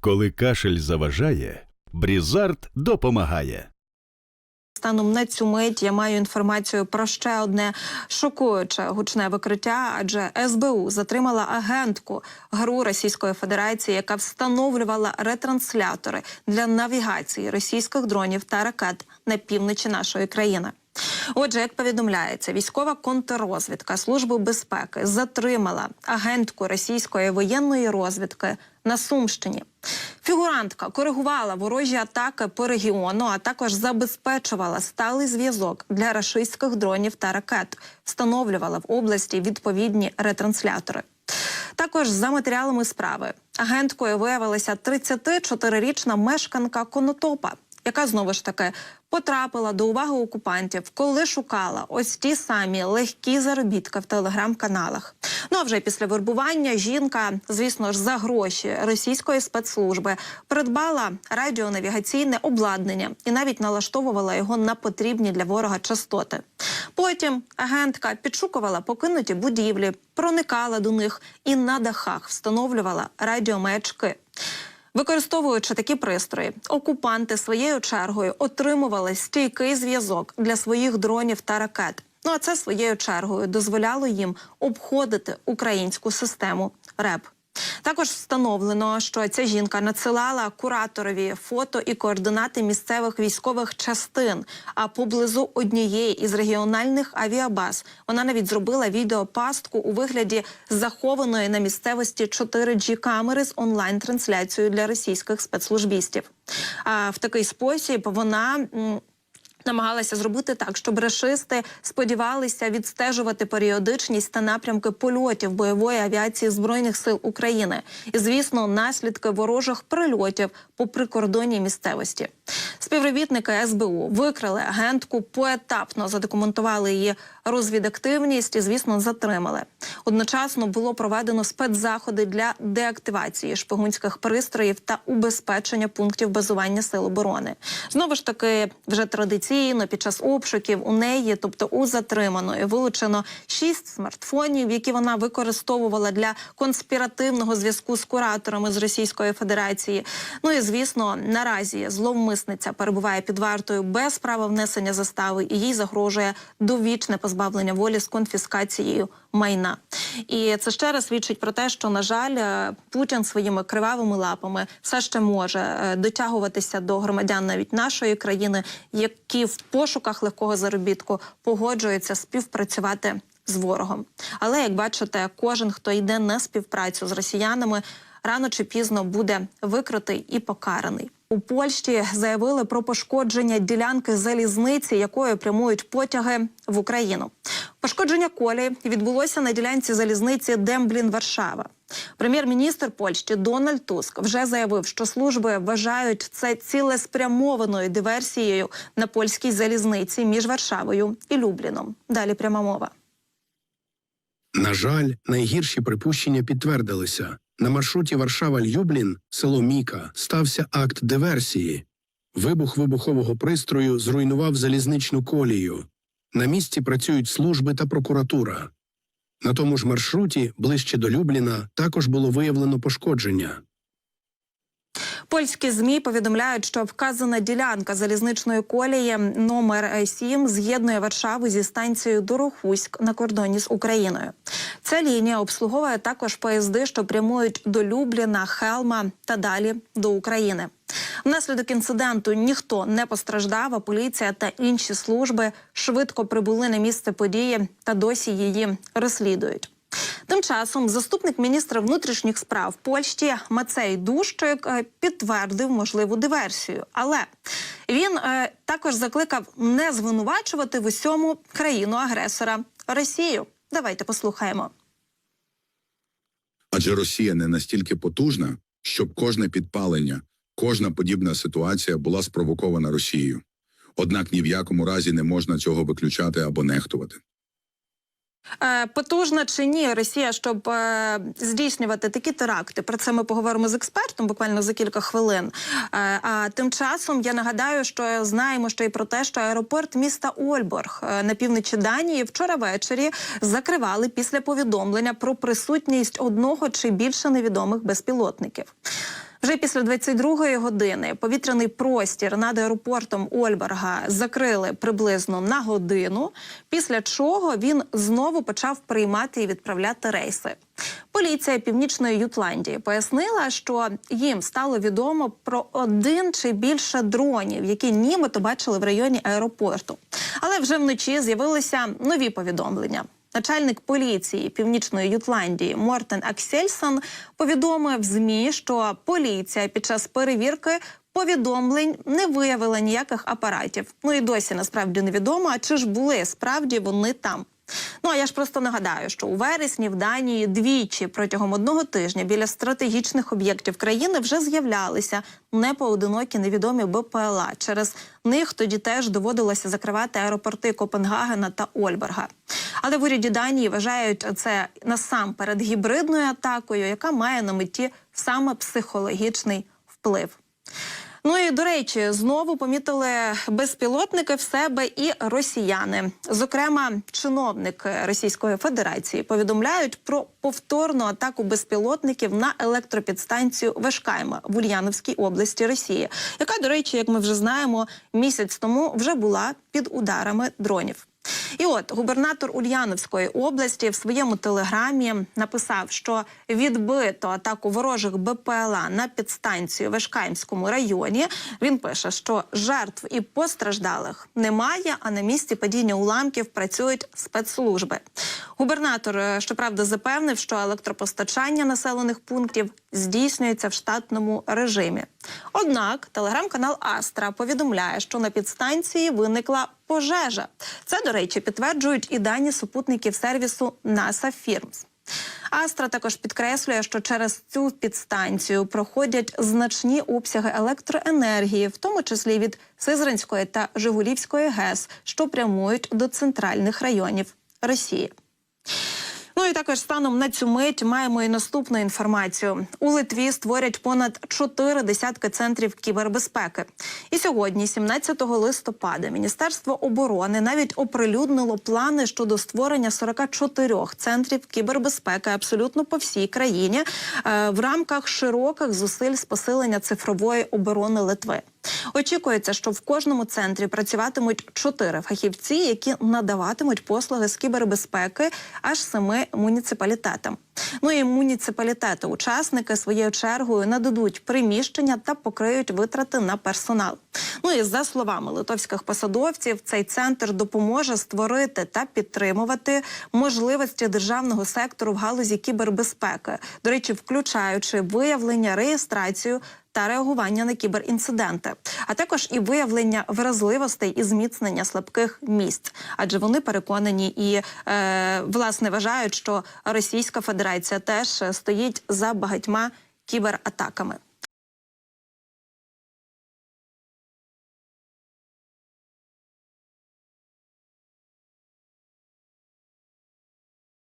Коли кашель заважає, Брізард допомагає. Станом на цю мить я маю інформацію про ще одне шокуюче гучне викриття, адже СБУ затримала агентку ГРУ Російської Федерації, яка встановлювала ретранслятори для навігації російських дронів та ракет на півночі нашої країни. Отже, як повідомляється, військова контррозвідка Служби безпеки затримала агентку російської воєнної розвідки на Сумщині. Фігурантка коригувала ворожі атаки по регіону, а також забезпечувала сталий зв'язок для рашистських дронів та ракет, встановлювала в області відповідні ретранслятори. Також за матеріалами справи агенткою виявилася 34-річна мешканка Конотопа, яка знову ж таки потрапила до уваги окупантів, коли шукала ось ті самі легкі заробітки в телеграм-каналах. Ну а вже після вербування жінка, звісно ж, за гроші російської спецслужби придбала радіонавігаційне обладнання і навіть налаштовувала його на потрібні для ворога частоти. Потім агентка підшукувала покинуті будівлі, проникала до них і на дахах встановлювала радіомаячки. Використовуючи такі пристрої, окупанти своєю чергою отримували стійкий зв'язок для своїх дронів та ракет. Ну а це своєю чергою дозволяло їм обходити українську систему РЕП. Також встановлено, що ця жінка надсилала кураторові фото і координати місцевих військових частин. А поблизу однієї із регіональних авіабаз вона навіть зробила відеопастку у вигляді захованої на місцевості 4G камери з онлайн-трансляцією для російських спецслужбістів. А в такий спосіб вона. Намагалася зробити так, щоб рашисти сподівалися відстежувати періодичність та напрямки польотів бойової авіації збройних сил України, і звісно, наслідки ворожих прильотів по прикордонній місцевості. Співробітники СБУ викрили агентку, поетапно задокументували її розвідактивність і, звісно, затримали. Одночасно було проведено спецзаходи для деактивації шпигунських пристроїв та убезпечення пунктів базування сил оборони. Знову ж таки, вже традиційно під час обшуків у неї, тобто у затриманої, вилучено шість смартфонів, які вона використовувала для конспіративного зв'язку з кураторами з Російської Федерації. Ну і звісно, наразі зловмисниця перебуває під вартою без права внесення застави, і їй загрожує довічне позбавлення волі з конфіскацією майна. І це ще раз свідчить про те, що на жаль, е, Путін своїми кривавими лапами все ще може е, дотягуватися до громадян навіть нашої країни, які в пошуках легкого заробітку погоджуються співпрацювати з ворогом. Але як бачите, кожен, хто йде на співпрацю з росіянами, рано чи пізно буде викритий і покараний. У Польщі заявили про пошкодження ділянки залізниці, якою прямують потяги в Україну. Пошкодження колії відбулося на ділянці залізниці Демблін Варшава. Прем'єр-міністр Польщі Дональд Туск вже заявив, що служби вважають це цілеспрямованою диверсією на польській залізниці між Варшавою і Любліном. Далі пряма мова. На жаль, найгірші припущення підтвердилися. На маршруті Варшава-Люблін, село Міка, стався акт диверсії. Вибух вибухового пристрою зруйнував залізничну колію. На місці працюють служби та прокуратура. На тому ж маршруті, ближче до Любліна, також було виявлено пошкодження. Польські змі повідомляють, що вказана ділянка залізничної колії номер 7 з'єднує Варшаву зі станцією Дорохуськ на кордоні з Україною. Ця лінія обслуговує також поїзди, що прямують до Любліна, Хелма та далі до України. Внаслідок інциденту ніхто не постраждав, а поліція та інші служби швидко прибули на місце події та досі її розслідують. Тим часом заступник міністра внутрішніх справ Польщі Мацей Дущик е, підтвердив можливу диверсію, але він е, також закликав не звинувачувати в усьому країну агресора Росію. Давайте послухаємо. Адже Росія не настільки потужна, щоб кожне підпалення, кожна подібна ситуація була спровокована Росією. Однак ні в якому разі не можна цього виключати або нехтувати. Е, Потужна чи ні Росія, щоб е, здійснювати такі теракти? Про це ми поговоримо з експертом буквально за кілька хвилин. Е, а тим часом я нагадаю, що знаємо ще й про те, що аеропорт міста Ольборг на півночі Данії вчора ввечері закривали після повідомлення про присутність одного чи більше невідомих безпілотників. Вже після 22-ї години повітряний простір над аеропортом Ольберга закрили приблизно на годину, після чого він знову почав приймати і відправляти рейси. Поліція Північної Ютландії пояснила, що їм стало відомо про один чи більше дронів, які нібито бачили в районі аеропорту. Але вже вночі з'явилися нові повідомлення. Начальник поліції Північної Ютландії Мортен Аксельсон повідомив ЗМІ, що поліція під час перевірки повідомлень не виявила ніяких апаратів. Ну і досі насправді невідомо, а чи ж були справді вони там. Ну а я ж просто нагадаю, що у вересні в Данії двічі протягом одного тижня біля стратегічних об'єктів країни вже з'являлися непоодинокі невідомі БПЛА. Через них тоді теж доводилося закривати аеропорти Копенгагена та Ольберга. Але в уряді Данії вважають це насамперед гібридною атакою, яка має на меті саме психологічний вплив. Ну і до речі, знову помітили безпілотники в себе і росіяни. Зокрема, чиновник Російської Федерації повідомляють про повторну атаку безпілотників на електропідстанцію Вешкайма в Ульяновській області Росії, яка, до речі, як ми вже знаємо, місяць тому вже була під ударами дронів. І от губернатор Ульяновської області в своєму телеграмі написав, що відбито атаку ворожих БПЛА на підстанцію в Ешкаймському районі. Він пише, що жертв і постраждалих немає, а на місці падіння уламків працюють спецслужби. Губернатор, е, щоправда, запевнив, що електропостачання населених пунктів здійснюється в штатному режимі. Однак телеграм-канал Астра повідомляє, що на підстанції виникла пожежа. Це, до речі, підтверджують і дані супутників сервісу NASA Firms. Астра також підкреслює, що через цю підстанцію проходять значні обсяги електроенергії, в тому числі від Сизранської та Жигулівської ГЕС, що прямують до центральних районів Росії. Ну і також станом на цю мить маємо і наступну інформацію. У Литві створять понад чотири десятки центрів кібербезпеки. І сьогодні, 17 листопада, Міністерство оборони навіть оприлюднило плани щодо створення 44 центрів кібербезпеки абсолютно по всій країні е, в рамках широких зусиль з посилення цифрової оборони Литви. Очікується, що в кожному центрі працюватимуть чотири фахівці, які надаватимуть послуги з кібербезпеки аж семи муніципалітетам. Ну і муніципалітети, учасники своєю чергою нададуть приміщення та покриють витрати на персонал. Ну і за словами литовських посадовців, цей центр допоможе створити та підтримувати можливості державного сектору в галузі кібербезпеки, до речі, включаючи виявлення, реєстрацію та реагування на кіберінциденти, а також і виявлення вразливостей і зміцнення слабких місць, адже вони переконані і е, власне вважають, що Російська Федерація теж стоїть за багатьма кібератаками.